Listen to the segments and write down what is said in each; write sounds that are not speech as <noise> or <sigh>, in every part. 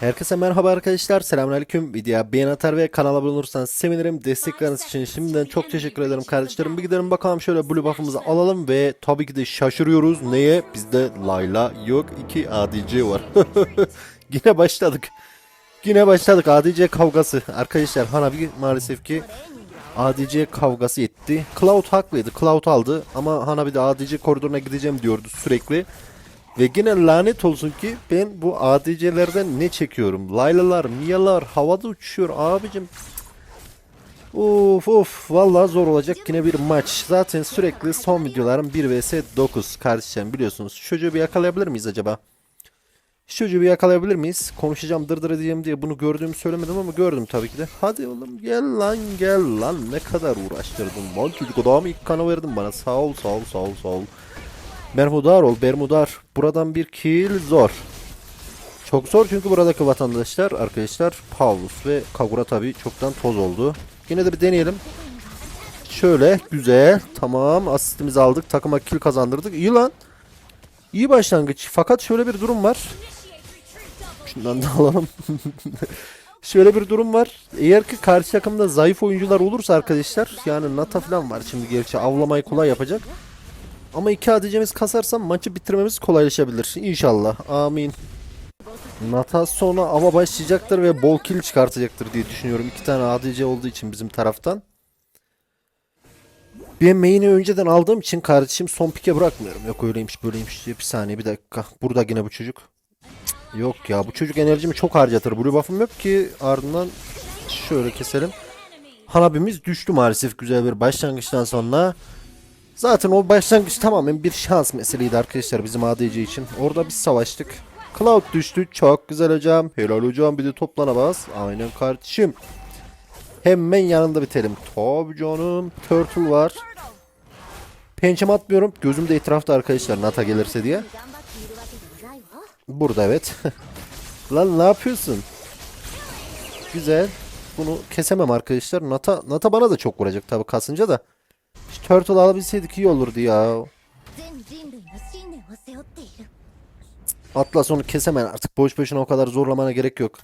Herkese merhaba arkadaşlar. Selamünaleyküm. Videoya beğen atar ve kanala abone olursanız sevinirim. Destekleriniz için şimdiden çok teşekkür ederim kardeşlerim. Bir gidelim bakalım şöyle blue buff'ımızı alalım ve tabii ki de şaşırıyoruz. Neye? Bizde Layla yok. 2 ADC var. <laughs> Yine başladık. Yine başladık ADC kavgası. Arkadaşlar Hanabi maalesef ki ADC kavgası etti. Cloud haklıydı. Cloud aldı ama Hanabi de ADC koridoruna gideceğim diyordu sürekli. Ve yine lanet olsun ki ben bu ADC'lerden ne çekiyorum? Laylalar, Mia'lar havada uçuyor abicim. Of of vallahi zor olacak yine bir maç. Zaten sürekli son videolarım 1 vs 9 kardeşlerim biliyorsunuz. Şu çocuğu bir yakalayabilir miyiz acaba? Şu çocuğu bir yakalayabilir miyiz? Konuşacağım dırdır edeceğim diye bunu gördüğümü söylemedim ama gördüm tabii ki de. Hadi oğlum gel lan gel lan ne kadar uğraştırdın lan çocuk adamı ilk kanı verdin bana sağ ol sağ ol sağ ol sağ ol. Bermudar ol Bermudar. Buradan bir kill zor. Çok zor çünkü buradaki vatandaşlar arkadaşlar Paulus ve Kagura tabi çoktan toz oldu. Yine de bir deneyelim. Şöyle güzel tamam asistimizi aldık takıma kill kazandırdık. İyi lan. İyi başlangıç fakat şöyle bir durum var. Şundan da <laughs> alalım. şöyle bir durum var. Eğer ki karşı takımda zayıf oyuncular olursa arkadaşlar yani Nata falan var şimdi gerçi avlamayı kolay yapacak. Ama iki ADC'miz kasarsam maçı bitirmemiz kolaylaşabilir. İnşallah. Amin. Nata sonra ava başlayacaktır ve bol kill çıkartacaktır diye düşünüyorum. İki tane ADC olduğu için bizim taraftan. Ben main'i önceden aldığım için kardeşim son pike bırakmıyorum. Yok öyleymiş böyleymiş diye. Bir saniye bir dakika. Burada yine bu çocuk. Yok ya bu çocuk enerjimi çok harcatır. Blue buff'ım yok ki ardından şöyle keselim. Hanabimiz düştü maalesef güzel bir başlangıçtan sonra. Zaten o başlangıç tamamen bir şans meseleydi arkadaşlar bizim ADC için. Orada biz savaştık. Cloud düştü. Çok güzel hocam. Helal hocam. Bir de toplana bas. Aynen kardeşim. Hemen yanında bitelim. Tabii canım. Turtle var. Pençem atmıyorum. Gözümde etrafta arkadaşlar Nata gelirse diye. Burada evet. <laughs> Lan ne yapıyorsun? Güzel. Bunu kesemem arkadaşlar. Nata, Nata bana da çok vuracak tabii kasınca da. Şu turtle alabilseydik iyi olurdu ya. Atlas onu kesemen artık boş boşuna o kadar zorlamana gerek yok.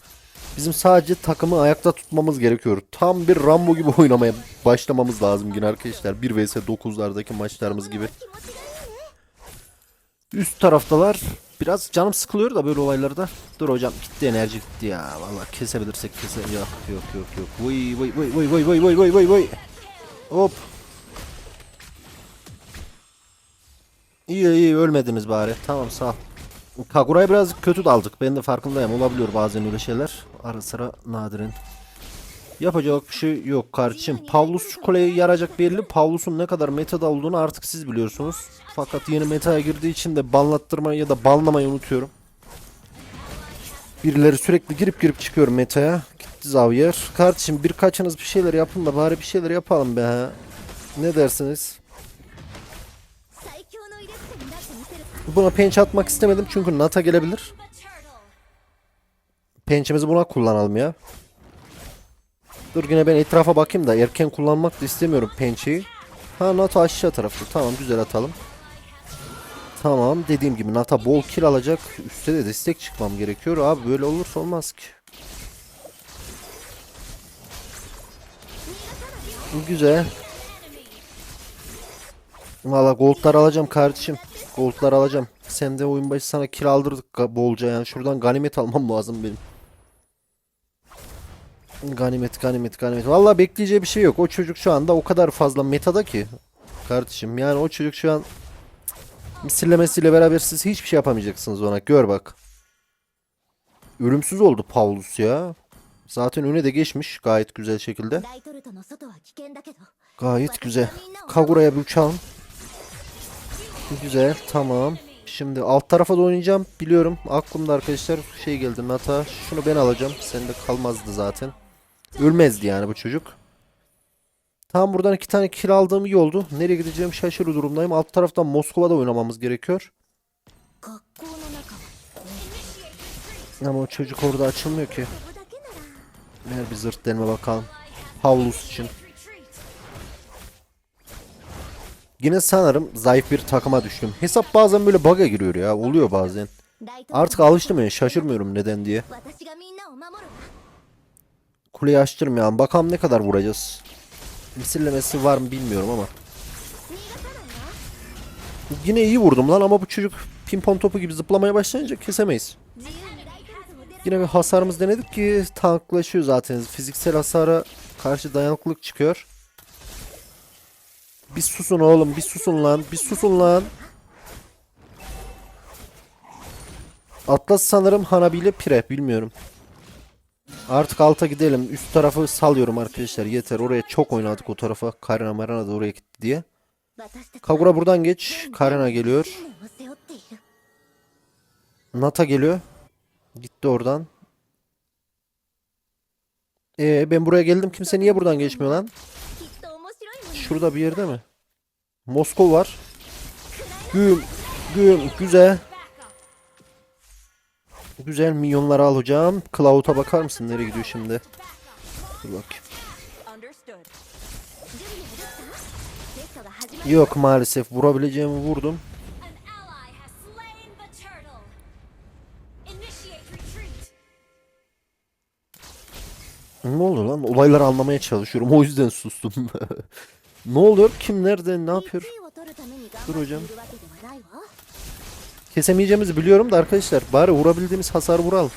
Bizim sadece takımı ayakta tutmamız gerekiyor. Tam bir Rambo gibi <laughs> oynamaya başlamamız lazım yine arkadaşlar. 1 vs 9'lardaki maçlarımız gibi. Üst taraftalar. Biraz canım sıkılıyor da böyle olaylarda. Dur hocam gitti enerji gitti ya. Valla kesebilirsek kese. Yok yok yok yok. Vay vay vay vay vay vay vay vay vay. Hop. İyi iyi ölmediniz bari. Tamam sağ ol. Kagura'yı biraz kötü daldık. Ben de farkındayım. Olabiliyor bazen öyle şeyler. Ara sıra nadiren. Yapacak bir şey yok kardeşim. Pavlus şu kuleye yarayacak belli. Pavlus'un ne kadar metada olduğunu artık siz biliyorsunuz. Fakat yeni metaya girdiği için de banlattırmayı ya da banlamayı unutuyorum. Birileri sürekli girip girip çıkıyor metaya. Gitti Zavyer. Kardeşim birkaçınız bir şeyler yapın da bari bir şeyler yapalım be. Ne dersiniz? Buna penç atmak istemedim çünkü Nata gelebilir. Pençemizi buna kullanalım ya. Dur yine ben etrafa bakayım da erken kullanmak da istemiyorum pençeyi. Ha Nata aşağı tarafta. Tamam güzel atalım. Tamam dediğim gibi Nata bol kill alacak. Üste de destek çıkmam gerekiyor. Abi böyle olursa olmaz ki. Güzel. Valla goldlar alacağım kardeşim. Gold'lar alacağım. Sende oyun başı sana kiraldırdık bolca yani. Şuradan ganimet almam lazım benim. Ganimet ganimet ganimet. Valla bekleyeceği bir şey yok. O çocuk şu anda o kadar fazla metada ki. Kardeşim yani o çocuk şu an misillemesiyle beraber siz hiçbir şey yapamayacaksınız ona. Gör bak. Ölümsüz oldu Paulus ya. Zaten öne de geçmiş gayet güzel şekilde. Gayet güzel. Kagura'ya bir uçalım. Güzel tamam. Şimdi alt tarafa da oynayacağım. Biliyorum aklımda arkadaşlar şey geldi Nata. Şunu ben alacağım. Sende kalmazdı zaten. Ölmezdi yani bu çocuk. Tam buradan iki tane kill aldığım iyi oldu. Nereye gideceğim şaşırı durumdayım. Alt taraftan Moskova'da oynamamız gerekiyor. Ama o çocuk orada açılmıyor ki. Ver bir zırt denme bakalım. Havlus için. Yine sanırım zayıf bir takıma düştüm. Hesap bazen böyle bug'a giriyor ya. Oluyor bazen. Artık alıştım ya şaşırmıyorum neden diye. Kuleyi açtırmayan bakalım ne kadar vuracağız. Misillemesi var mı bilmiyorum ama. Yine iyi vurdum lan ama bu çocuk pimpon topu gibi zıplamaya başlayınca kesemeyiz. Yine bir hasarımız denedik ki tanklaşıyor zaten. Fiziksel hasara karşı dayanıklılık çıkıyor. Bir susun oğlum bir susun lan. Bir susun lan. Atlas sanırım Hanabi ile Pire bilmiyorum. Artık alta gidelim. Üst tarafı salıyorum arkadaşlar. Yeter oraya çok oynadık o tarafa. Karina Marina da oraya gitti diye. Kagura buradan geç. Karina geliyor. Nata geliyor. Gitti oradan. Ee, ben buraya geldim. Kimse niye buradan geçmiyor lan? Şurada bir yerde mi? Moskov var. Güm. Güm. Güzel. Güzel milyonları al hocam. Cloud'a bakar mısın? Nereye gidiyor şimdi? Dur bak. Yok maalesef. Vurabileceğimi vurdum. Ne oldu lan? Olayları anlamaya çalışıyorum. O yüzden sustum. <laughs> Ne oluyor? Kim nerede ne yapıyor? Dur hocam. Kesemeyeceğimizi biliyorum da arkadaşlar bari vurabildiğimiz hasar vuralım.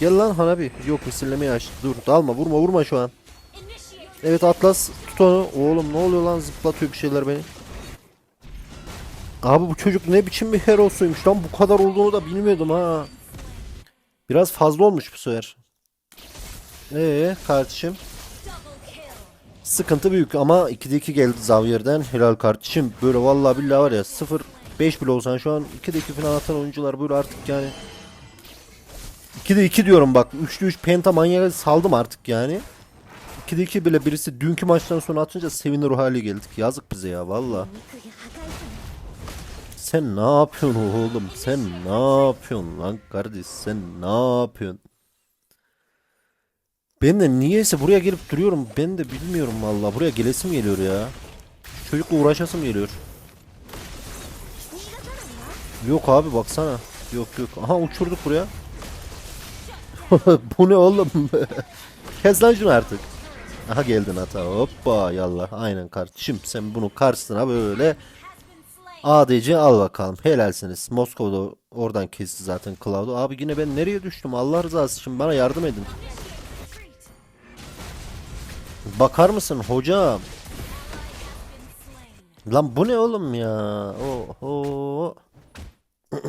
Gel lan Hanabi. Yok misillemeyi aç. Dur dalma vurma vurma şu an. Evet Atlas tut onu. Oğlum ne oluyor lan zıplatıyor bir şeyler beni. Abi bu çocuk ne biçim bir herosuymuş lan bu kadar olduğunu da bilmiyordum ha. Biraz fazla olmuş bu sefer. Eee kardeşim. Sıkıntı büyük ama 2'de 2 geldi Zavier'den. Helal kardeşim. Böyle vallahi billahi var ya 0 5 bile olsan şu an 2'de 2 falan atan oyuncular böyle artık yani. 2'de 2 diyorum bak. 3'lü 3 penta manyağı saldım artık yani. 2'de 2 bile birisi dünkü maçtan sonra atınca sevinir o hale geldik. Yazık bize ya valla. Sen ne yapıyorsun oğlum? Sen ne yapıyorsun lan kardeş? Sen ne yapıyorsun? Ben de niyeyse buraya gelip duruyorum. Ben de bilmiyorum valla. Buraya gelesim geliyor ya. Şu Çocukla uğraşasım geliyor. Yok abi baksana. Yok yok. Aha uçurduk buraya. <laughs> Bu ne oğlum? <laughs> Kes lan şunu artık. Aha geldin hata. Hoppa yallah. Aynen kardeşim. Sen bunun karşısına böyle. ADC al bakalım. Helalsiniz. Moskova'da oradan kesti zaten Cloud'u. Abi yine ben nereye düştüm? Allah rızası için bana yardım edin. Bakar mısın hocam? Lan bu ne oğlum ya? Oho. <clears throat>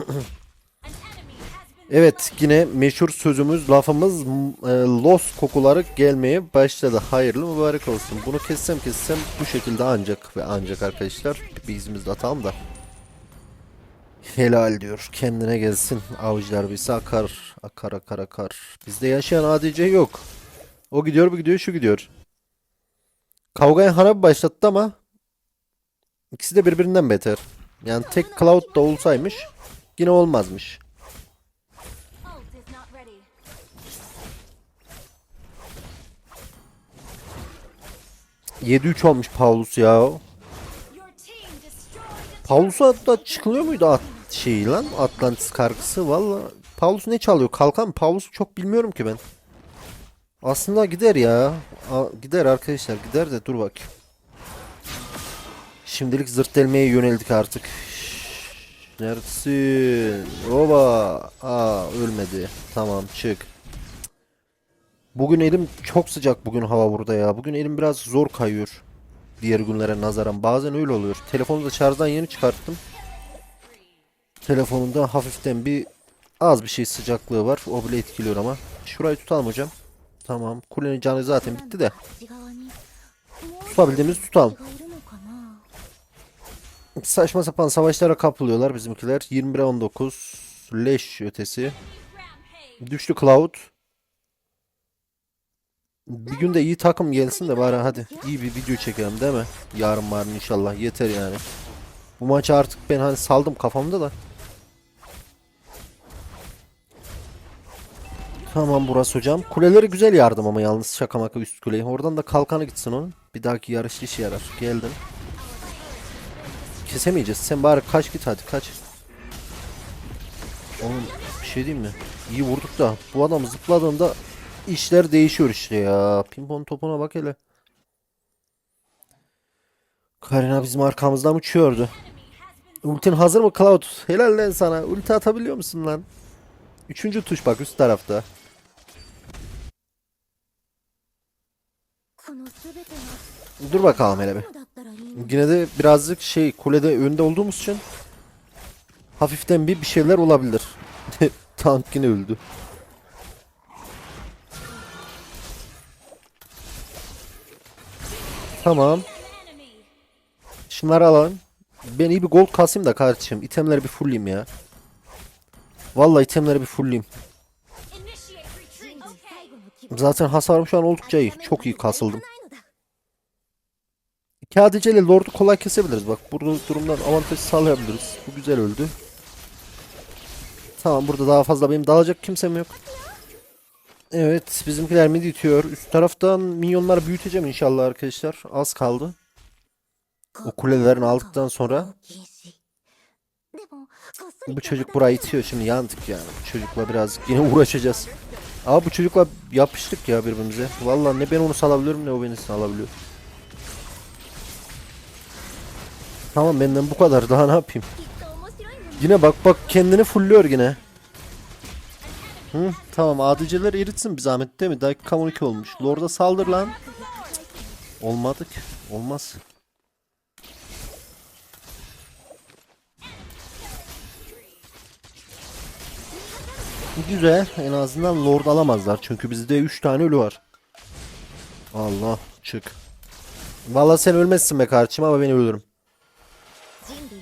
Evet yine meşhur sözümüz lafımız e, los kokuları gelmeye başladı. Hayırlı mübarek olsun. Bunu kessem kessem bu şekilde ancak ve ancak arkadaşlar bir izimiz de atalım da. Helal diyor. Kendine gelsin. Avcılar birisi akar. Akar akar akar. Bizde yaşayan ADC yok. O gidiyor bu gidiyor şu gidiyor. Kavgayı Hanabi başlattı ama ikisi de birbirinden beter. Yani tek Cloud da olsaymış yine olmazmış. Yedi 3 olmuş Paulus ya. Paulus'a da çıkılıyor muydu at şeyi lan Atlantis kargısı valla. Paulus ne çalıyor? Kalkan? Paulus'u çok bilmiyorum ki ben. Aslında gider ya. A- gider arkadaşlar gider de dur bak. Şimdilik zırt delmeye yöneldik artık. Neredesin? Oba. Aa ölmedi. Tamam çık. Bugün elim çok sıcak bugün hava burada ya. Bugün elim biraz zor kayıyor. Diğer günlere nazaran. Bazen öyle oluyor. Telefonu da şarjdan yeni çıkarttım. Telefonunda hafiften bir az bir şey sıcaklığı var. O bile etkiliyor ama. Şurayı tutalım hocam. Tamam. Kulenin canı zaten bitti de. Tutabildiğimiz tutalım. Saçma sapan savaşlara kapılıyorlar bizimkiler. 21'e 19. Leş ötesi. Düştü Cloud. Bir gün de iyi takım gelsin de bari hadi iyi bir video çekelim değil mi? Yarın varın inşallah yeter yani. Bu maçı artık ben hani saldım kafamda da. Tamam burası hocam. Kuleleri güzel yardım ama yalnız şaka maka üst kuleyi. Oradan da kalkanı gitsin onun. Bir dahaki yarış işe yarar. Geldim. Kesemeyeceğiz. Sen bari kaç git hadi kaç. Oğlum bir şey diyeyim mi? İyi vurduk da bu adam zıpladığında işler değişiyor işte ya. Pimpon topuna bak hele. Karina bizim arkamızdan uçuyordu. Ultin hazır mı Cloud? Helal lan sana. Ulti atabiliyor musun lan? Üçüncü tuş bak üst tarafta. Dur bakalım hele bir. Yine de birazcık şey kulede önde olduğumuz için hafiften bir bir şeyler olabilir. <laughs> Tank yine öldü. Tamam. Şunları alalım. Ben iyi bir gold kasayım da kardeşim. İtemleri bir fullleyeyim ya. Vallahi itemleri bir fullleyeyim. Zaten hasarım şu an oldukça iyi. Çok iyi kasıldım. KDC ile Lord'u kolay kesebiliriz. Bak burada durumdan avantaj sağlayabiliriz. Bu güzel öldü. Tamam burada daha fazla benim dalacak kimsem yok. Evet bizimkiler mid itiyor. Üst taraftan minyonları büyüteceğim inşallah arkadaşlar. Az kaldı. O kulelerini aldıktan sonra bu çocuk burayı itiyor şimdi yandık yani. Çocukla biraz yine <laughs> uğraşacağız. Ama bu çocukla yapıştık ya birbirimize. Valla ne ben onu salabiliyorum ne o beni salabiliyor. Tamam benden bu kadar daha ne yapayım. Yine bak bak kendini fullüyor yine. Hı, tamam ADC'ler eritsin bir zahmet değil mi? Dakikam 12 olmuş. Lord'a saldır lan. Cık, olmadık. Olmaz. Güzel. En azından lord alamazlar. Çünkü bizde 3 tane ölü var. Allah çık. Valla sen ölmezsin be kardeşim ama ben ölürüm.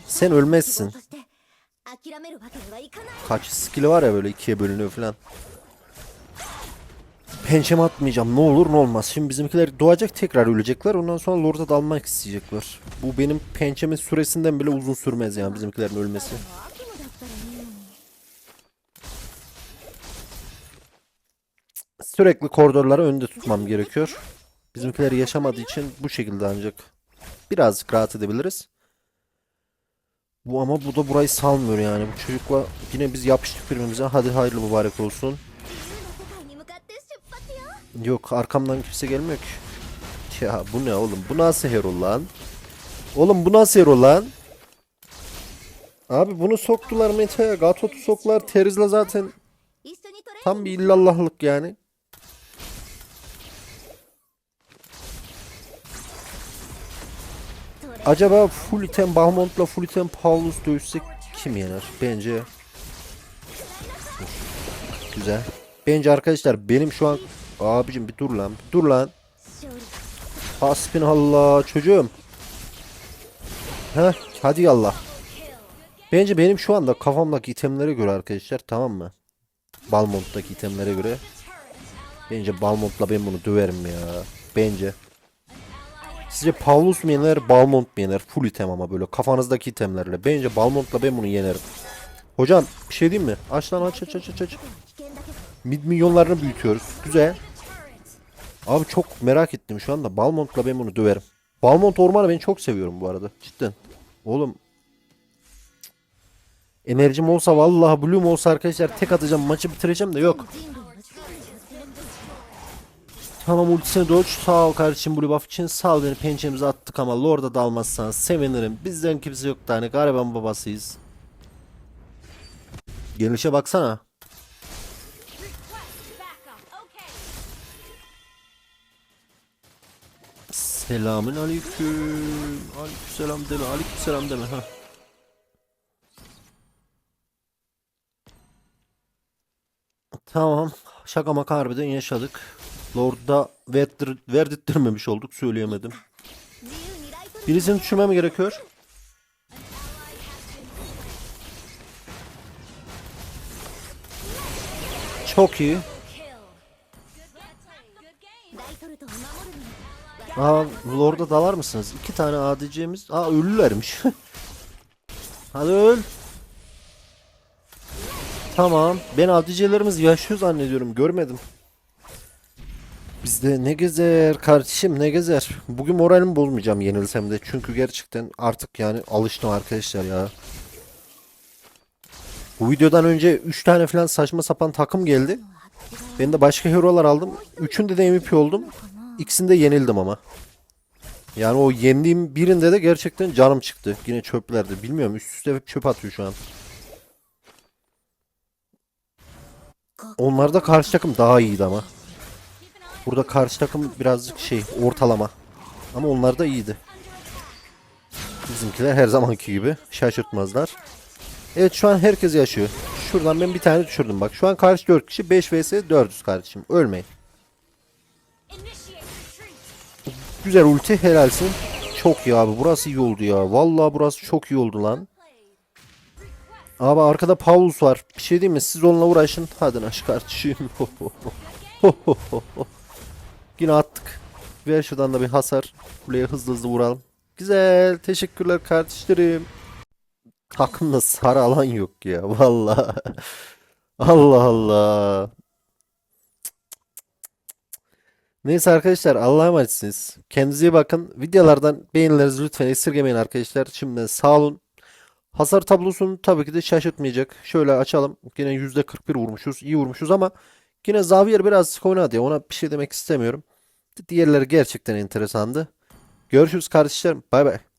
Sen ölmezsin. Kaç skill var ya böyle ikiye bölünüyor falan. Pençem atmayacağım ne olur ne olmaz. Şimdi bizimkiler doğacak tekrar ölecekler. Ondan sonra lorda dalmak isteyecekler. Bu benim pençemin süresinden bile uzun sürmez yani bizimkilerin ölmesi. sürekli koridorları önde tutmam gerekiyor. Bizimkileri yaşamadığı için bu şekilde ancak birazcık rahat edebiliriz. Bu ama bu da burayı salmıyor yani. Bu çocukla yine biz yapıştık birbirimize. Hadi hayırlı mübarek olsun. Yok arkamdan kimse gelmiyor ki. Ya bu ne oğlum? Bu nasıl hero lan? Oğlum bu nasıl hero lan? Abi bunu soktular Meta'ya. Gatot'u soktular. Teriz'le zaten tam bir illallahlık yani. Acaba full item Bahmont'la full Paulus dövüşsek kim yener? Bence Güzel. Bence arkadaşlar benim şu an abicim bir dur lan. Bir dur lan. Hasbinallah çocuğum. Heh hadi yallah. Bence benim şu anda kafamdaki itemlere göre arkadaşlar tamam mı? Balmont'taki itemlere göre. Bence Balmont'la ben bunu döverim ya. Bence. Sizce Paulus mu yener, Balmont mu yener? Full item ama böyle kafanızdaki itemlerle. Bence Balmont'la ben bunu yenerim. Hocam bir şey diyeyim mi? Aç lan aç aç aç aç. aç. Mid milyonlarını büyütüyoruz. Güzel. Abi çok merak ettim şu anda. Balmont'la ben bunu döverim. Balmont ormanı ben çok seviyorum bu arada. Cidden. Oğlum. Enerjim olsa vallahi Bloom olsa arkadaşlar tek atacağım maçı bitireceğim de yok. Tamam ultisini dodge. Sağ ol kardeşim blue buff için. Sağ ol beni pençemize attık ama lorda dalmazsan sevinirim. Bizden kimse yok da hani gariban babasıyız. Gelişe baksana. Selamün aleyküm. Aleyküm selam deme. Aleyküm selam deme. Ha. Tamam. Şaka maka harbiden yaşadık. Lord'a verdir, verdirttirmemiş olduk. Söyleyemedim. Birisini düşürmem gerekiyor. Çok iyi. Aa, Lord'a dalar mısınız? İki tane ADC'miz. Aa ölülermiş. <laughs> Hadi öl. Tamam. Ben ADC'lerimiz yaşıyor zannediyorum. Görmedim. Bizde ne gezer kardeşim ne gezer. Bugün moralimi bozmayacağım yenilsem de. Çünkü gerçekten artık yani alıştım arkadaşlar ya. Bu videodan önce 3 tane falan saçma sapan takım geldi. Ben de başka hero'lar aldım. Üçünde de MVP oldum. İkisinde yenildim ama. Yani o yendiğim birinde de gerçekten canım çıktı. Yine çöplerde. Bilmiyorum üst üste çöp atıyor şu an. Onlarda karşı takım daha iyiydi ama. Burada karşı takım birazcık şey ortalama. Ama onlar da iyiydi. Bizimkiler her zamanki gibi şaşırtmazlar. Evet şu an herkes yaşıyor. Şuradan ben bir tane düşürdüm bak. Şu an karşı 4 kişi 5 vs 400 kardeşim. Ölmeyin. Güzel ulti helalsin. Çok iyi abi burası iyi oldu ya. Vallahi burası çok iyi oldu lan. Abi arkada Paulus var. Bir şey diyeyim mi? Siz onunla uğraşın. Hadi naş kardeşim. <laughs> Yine attık. Ver şuradan da bir hasar. Kuleye hızlı hızlı vuralım. Güzel. Teşekkürler kardeşlerim. Takımda sarı alan yok ya. Vallahi. <laughs> Allah Allah. Neyse arkadaşlar Allah'a emanetsiniz. Kendinize iyi bakın. Videolardan beğenilerinizi lütfen esirgemeyin arkadaşlar. Şimdiden sağ olun. Hasar tablosunu tabii ki de şaşırtmayacak. Şöyle açalım. Yine %41 vurmuşuz. İyi vurmuşuz ama yine Xavier biraz oynadı ya. Ona bir şey demek istemiyorum. Diğerleri gerçekten enteresandı. Görüşürüz kardeşlerim. Bay bay.